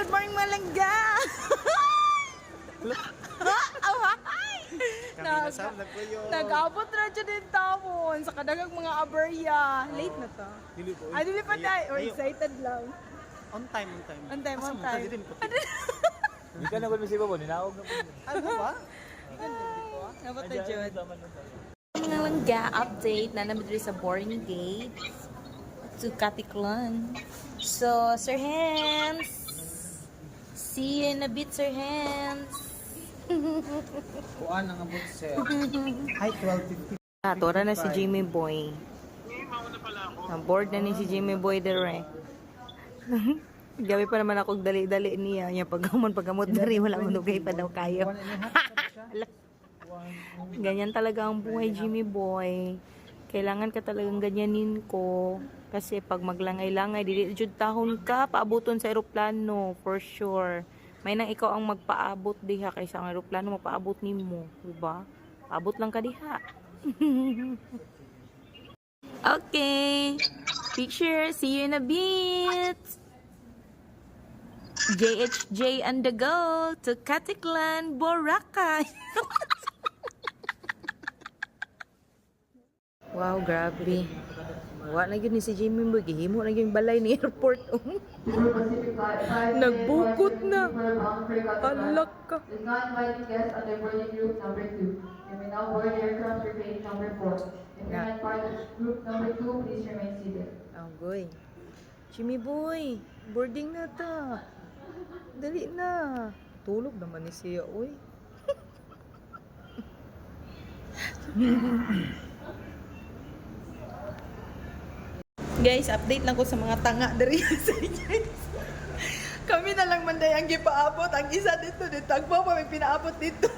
Good morning, Malangga! oh, hi! Kami Nag-. Nag-abot na dyan din tamon sa kadagang mga aberya. Late na to. Dili po. Ay, dili pa Ayo- tayo. Or excited lang. On time, on time. On time, on Asa mo time. ka din po? Hindi ka na ba masiba po? Ninawag na po. Ano ba? Dapat na dyan. Malangga update na namin sa boarding gate to Katiklan. So, Sir Hans! See you in a bit, Sir Hans! Kuan ang abot sir. Hi, 12.50. Ah, tora na si Jimmy Boy. Ang board na ni si Jimmy Boy dire. Gabi pa naman ako dali-dali niya. Niya paggamon paggamot dari wala mo dugay pa daw kayo. Ganyan talaga ang buhay Jimmy Boy. Kailangan ka talagang ganyanin ko. Kasi pag maglangay-langay, dili jud tahon ka, paabuton sa eroplano, for sure. May nang ikaw ang magpaabot diha kaysa ang eroplano mapaabot nimo, di ba? Paabot lang ka diha. okay. Picture. See you in a bit. JHJ on the go to Katiklan, Boracay. wow, grabe. Wa na yun ni si Jimmy mo. Gihimo na yung balay ni airport. Nagbukot na. Alak ka. is not inviting guests under boarding group number two. You may now board the aircraft gate number four. If you're not group number two, please remain seated. Agoy. Jimmy boy, boarding na ta. Dali na. Tulog naman ni siya, uy. Guys, update lang ko sa mga tanga dari sa. Kami na lang manday ang gipaabot. Ang isa dito, dito. Agpo pa may pinaabot dito.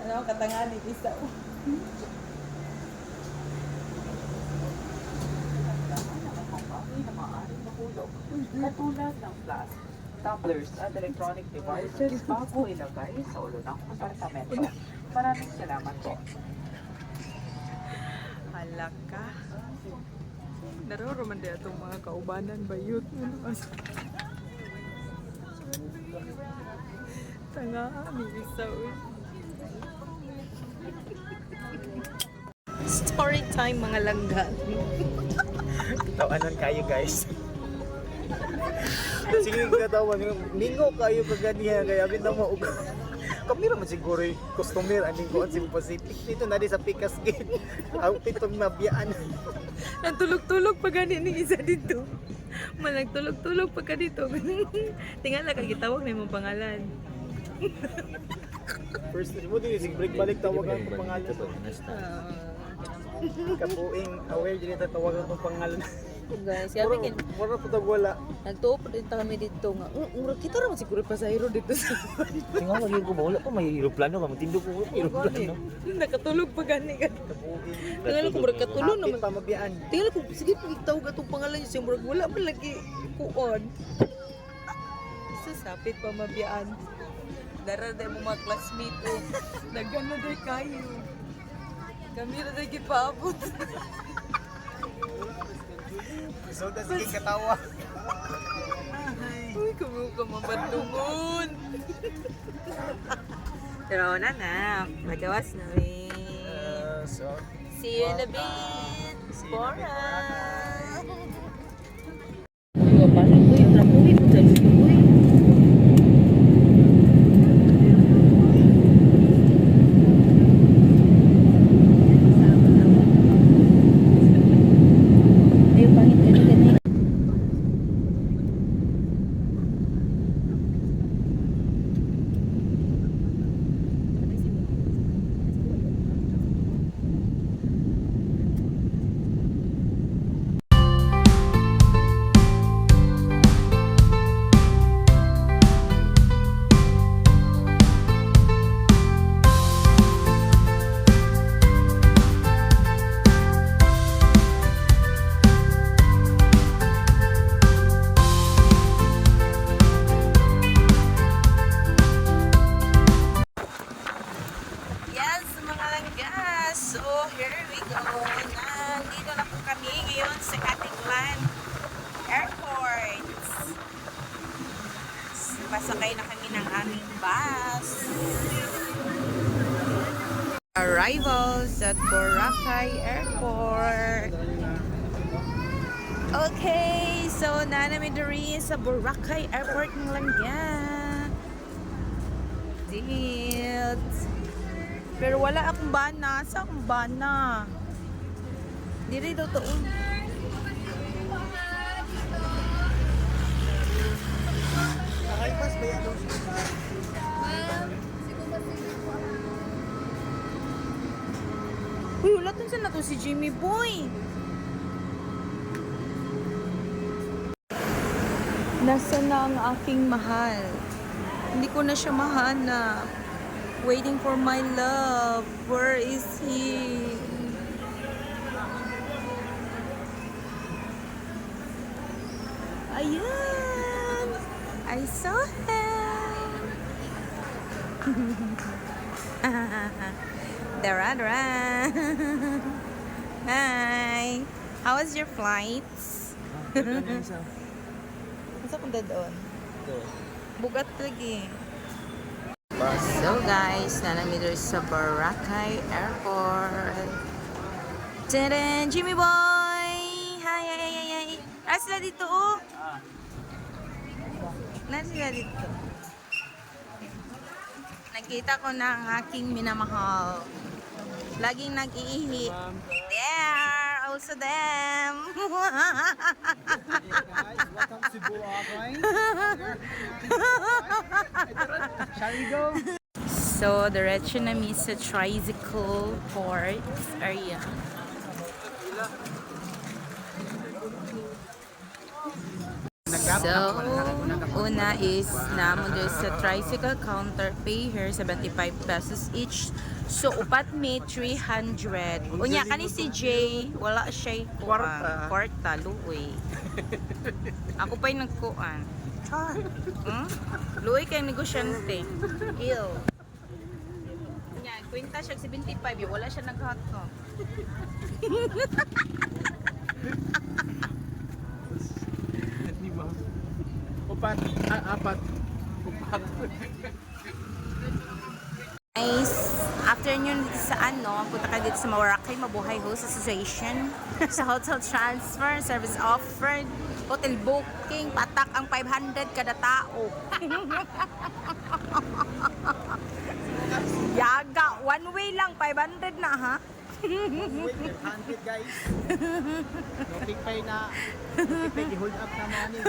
ano, katanga ni isa. Katulad ng flask, tumblers at electronic devices bago ilagay sa ulo ng kompartamento. Maraming salamat po. Halaka. Naroroman din itong mga kaubanan ba yun? Tanga, may isa. Story time mga langga. Tawanan kayo guys. Sige ka tawa. Ningo kayo kaganiya. Kaya abin na mo. Kami naman siguro yung customer aning ko sa Pacific dito na sa Picas Gate. Ang pitong nabiyaan. Nagtulog-tulog pa gani ng isa dito. Managtulog-tulog pa ka dito. Tingala ka gitawag na yung pangalan. First mo din sig break balik tawagan ko pangalan. Ah, Kapuing aware din ta tawagan ko pangalan. Guys, Puro sabi kin, puro po wala. Nagtuo pa din kami dito nga. Mm, murag kita raman siguro pasahero dito sa Tingnan mo, ko ba? Wala pa may aeroplano ka. Matindog ko may aeroplano. Nakatulog pa gani ka. Tingnan ko murag katulog naman. pa mabiyaan. Tingnan ko sige pagitawag atong pangalan niya murag wala man lagi kuon. Isa sapit pa mabiyaan. Dara day mo mga classmate ko. Nagano day kayo. Kami na day gipaabot. So da sige katawa. Uy, kamo ka mabandungon. Pero na na, magawas na eh. Uh, so. See you in a bit. Bora. Pasakay na kami ng aming bus. Arrivals at Boracay Airport. Okay, so na namin diri sa Boracay Airport ng Langya. Dito. Pero wala akong bana. Sa akong bana? Diri totoo. Nakaipas Tun na to si Jimmy Boy. Nasa na ang aking mahal? Hindi ko na siya mahanap. Waiting for my love. Where is he? Ayan! I saw him! Dara, dara. Hi. How was your flights? Masa kung doon? Bugat lagi. So guys, nanamidor sa Boracay Airport. Tadaan! Jimmy Boy! Hi, hi, hi, hi. Ah, sila dito oh. Na sila dito. Nakita ko na ang aking minamahal. Laging nag-iihi. There! Also them! Guys, welcome to Boracay. Shall we go? so, diretso namin sa tricycle port area. So, una is namo sa tricycle counter pay here 75 pesos each. So, upat may 300. Unya, kani si Jay, wala siya Kwarta. Kwarta, luoy. Ako pa'y nagkuan. Hmm? Luoy kay negosyante. Ew. Unya, kwenta siya 75, eh, wala siya. Di ba? Upat, ah, apat. Upat. Guys, afternoon dito sa ano, punta ka dito sa Boracay Mabuhay Host Association sa hotel transfer, service offered, hotel booking, patak ang 500 kada tao. Yaga, one way lang, 500 na ha. Wait, 100 guys. Notik pa yun na. Notik pa i-hold up na money.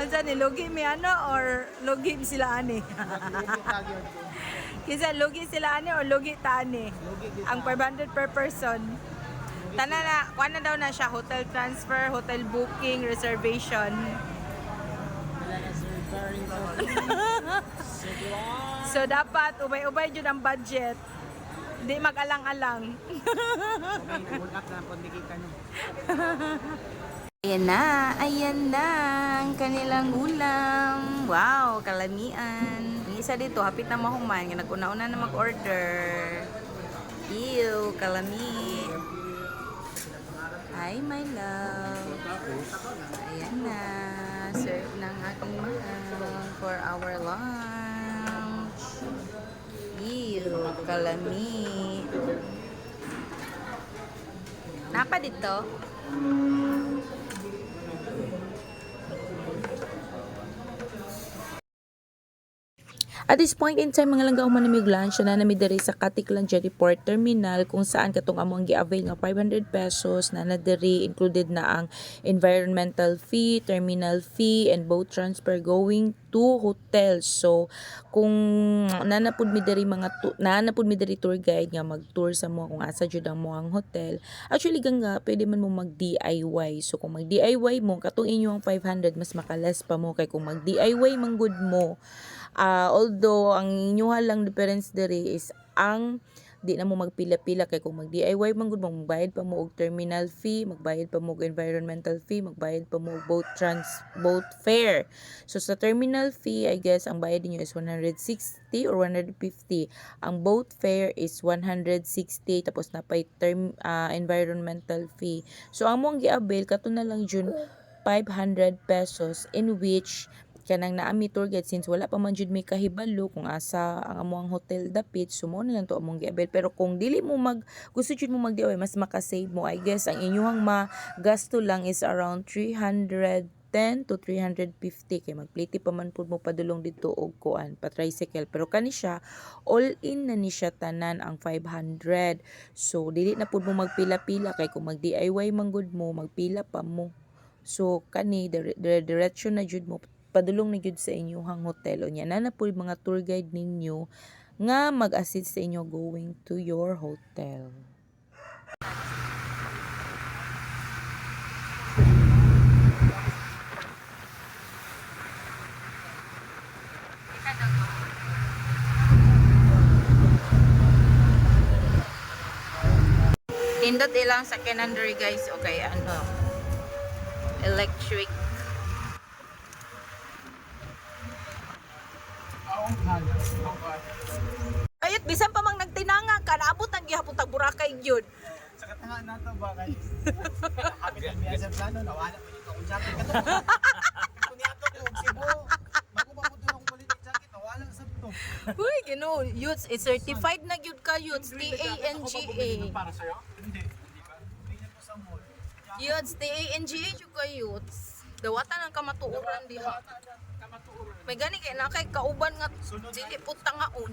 Unsa ni lugi mi ano or lugi sila ani? Lugi Kisa lugi sila ani or lugi ta ani? Ang 500 per person. Tana na, kuha na daw na siya, hotel transfer, hotel booking, reservation. So dapat ubay-ubay jud ang budget. Di mag-alang-alang. Ayan na, ayan na ang kanilang ulam. Wow, kalamian. Isa dito, hapit na mahuman. Nga nag-una-una na mag-order. Ew, kalami. Hi, my love. Ayan na. Serve ng aking mahal for our lunch. Ew, kalami. Napa dito? At this point in time, mga langga humanamig lunch na nami diri sa Katiklan Jetty Port Terminal kung saan katong among gi-avail nga 500 pesos na nadiri included na ang environmental fee, terminal fee, and boat transfer going to hotel. So, kung nanapud mi diri mga tu- nanapud mi diri tour guide nga mag-tour sa mo kung asa jud ang mo ang hotel. Actually ganga pwede man mo mag DIY. So kung mag DIY mo katong inyong 500 mas makalas pa mo kay kung mag DIY man good mo Ah, although ang inyuha lang difference diri is ang di na mo magpila-pila kay kung mag DIY man gud magbayad pa mo og terminal fee, magbayad pa mo og environmental fee, magbayad pa mo og boat trans boat fare. So sa terminal fee, I guess ang bayad niyo is 160 or 150. Ang boat fare is 160 tapos na pay term ah, environmental fee. So ang mong gi-avail kato na lang jud 500 pesos in which kanang naami tour guide since wala pa man jud may kahibalo kung asa ang among hotel dapit sumo na lang to among giabel pero kung dili mo mag gusto jud mo mag mas makasave mo I guess ang inyong magasto lang is around 310 to 350 kay magpliti pa man pud mo padulong dito og kuan pa tricycle pero kani siya all in na ni siya tanan ang 500 so dili na pud mo magpila-pila. Kay kung mag DIY manggod mo magpila pa mo. So kani dire, dire diretso na jud mo padulong na jud sa inyong hotel o nya na po mga tour guide ninyo nga mag-assist sa inyo going to your hotel. Indot ilang sa Canandary guys. Okay, ano? Electric. Ayot, bisan pa mang nagtinanga ka, naabot ang gihapon tag Boracay gyud. Sa katanga na to ba kay? Kami lang biya sa plano nawala pa dito akong jacket kato. Kung niato ko Cebu, kulit jacket nawala sa to. Uy, gino, youths, is certified na gyud ka youths, T-A-N-G-A. Para sa'yo? Hindi. Hindi ba? Tingnan ko sa mall. Youths, T-A-N-G-A jud ka youths. Dawatan ang kamatuoran diha. May gani kay na kay kauban nga dili po tangaon.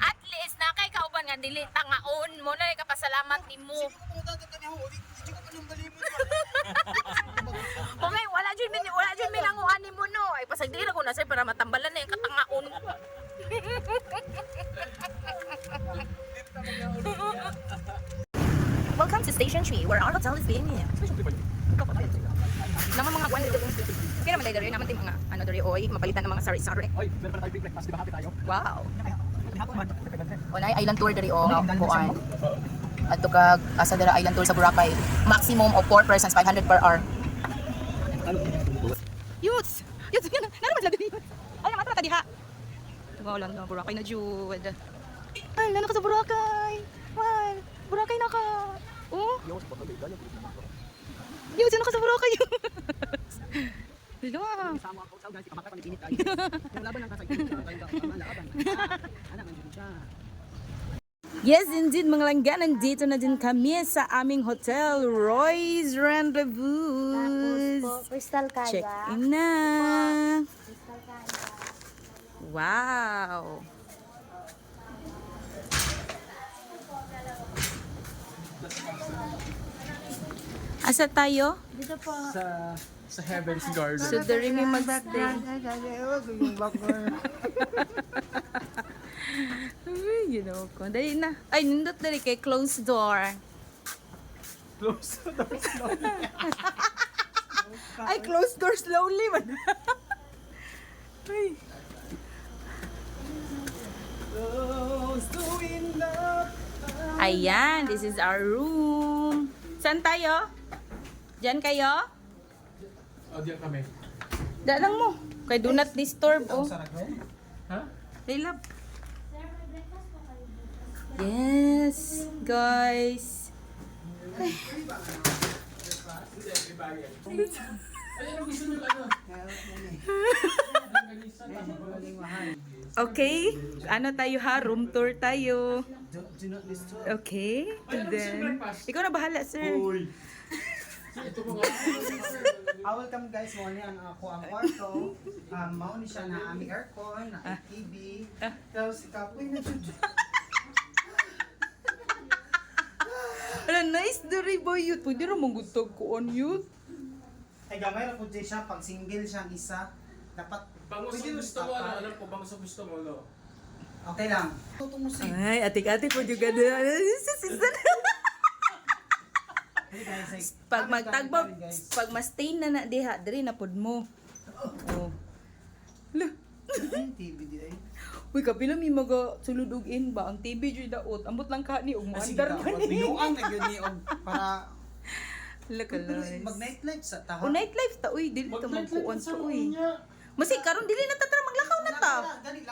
At least na kay kauban nga dili tangaon mo na kapasalamat nimo. Okay, wala jud min wala jud minanguan nimo no. Ay pasagdira ko na say para matambalan na yung katangaon. Welcome to Station 3, where our hotel is being Naman mga kwan dito. Kaya naman tayo naman tayo mga ano diri oy, mapalitan ng mga sari-sari. Oy, meron pa tayo big breakfast, di ba happy tayo? Wow. Unay island tour diri o kuan. Adto kag asa dira island tour sa Boracay. Maximum of 4 persons 500 per hour. Youths. Youths yun. Nara man sila diri. Ay naman ta diha. Lang na Boracay na jud. Ay, nana ka sa Boracay. Man, Boracay na ka. Oh. Youths, ano ka sa Boracay? Hello. Sama ako sa ni pinit tayo. Laban lang sa laban. Anak jud siya. Yes, indeed, mga langga, nandito na din kami sa aming hotel, Roy's Rendezvous. Tapos po, Crystal Kaya. Check in na. Wow. Asa tayo? Dito po. Sa sa Heaven's Garden. So, dari mi magstay. Know ko. Dali na. Ay, nindot dali kay closed door. Close the door slowly. Ay, closed door slowly man. Ay. Close. Ayan, this is our room. Saan tayo? Diyan kayo? Oh, diyan kami. Da lang mo. Kay do not disturb, oh. Sarap mo? Ha? Hey, love. Yes, guys. Okay, ano tayo ha? Room tour tayo. Okay, and then... Ikaw na bahala, sir. Ah, welcome guys. Mo ni ang ako ang kwarto. Um, mao ni siya na aming aircon, na TV. Tapos ikapoy na jud. Ala, nice diri boy youth. Pwede na mong gutog ko on youth. Ay gamay ra pud siya pag single siya ang isa. Dapat Bango sa pwede mo gusto mo, ano, alam ko, bango sa gusto mo, no? Okay lang. Tutong mo. Ay, atik-atik po guys, ay- pag guys. pag ma-stain na na diha, diri na pod mo. Oh. Lah, Ay, TV di ay. Uy kapila mi maga sulod og in ba ang TV jud daot. Ambot lang ka ni og Ah, sige andar daw, man binuang na yun ni og para Lakalas. Mag nightlife sa taha. O nightlife ta uy, dili ta magkuon sa uy. Masi karon dili na ta tara maglakaw na ta.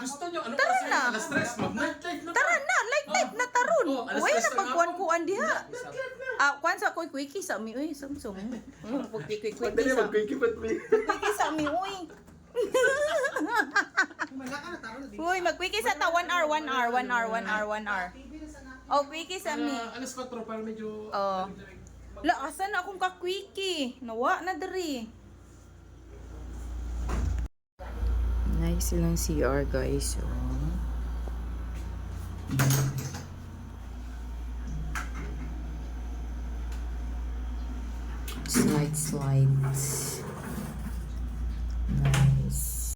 Gusto nyo, ano Tara kasi? na. Alas tres, mag-nightlife na. Tara na, nightlife na taron. Oh, Uy tres na na pagkuan-kuan diha. Ah, kuan sa koy quickie sa mi uy, samsung. Pag quickie quickie. Quickie sa mi uy. Uy, mag-quickie sa ta 1 hour, 1 hour, 1 hour, 1 hour, 1 hour. Oh, quickie sa mi. Alas 4 para medyo... Oh. La, asan na akong ka-quickie? Nawa na diri. Nice lang CR guys. Oh. Slide, slide.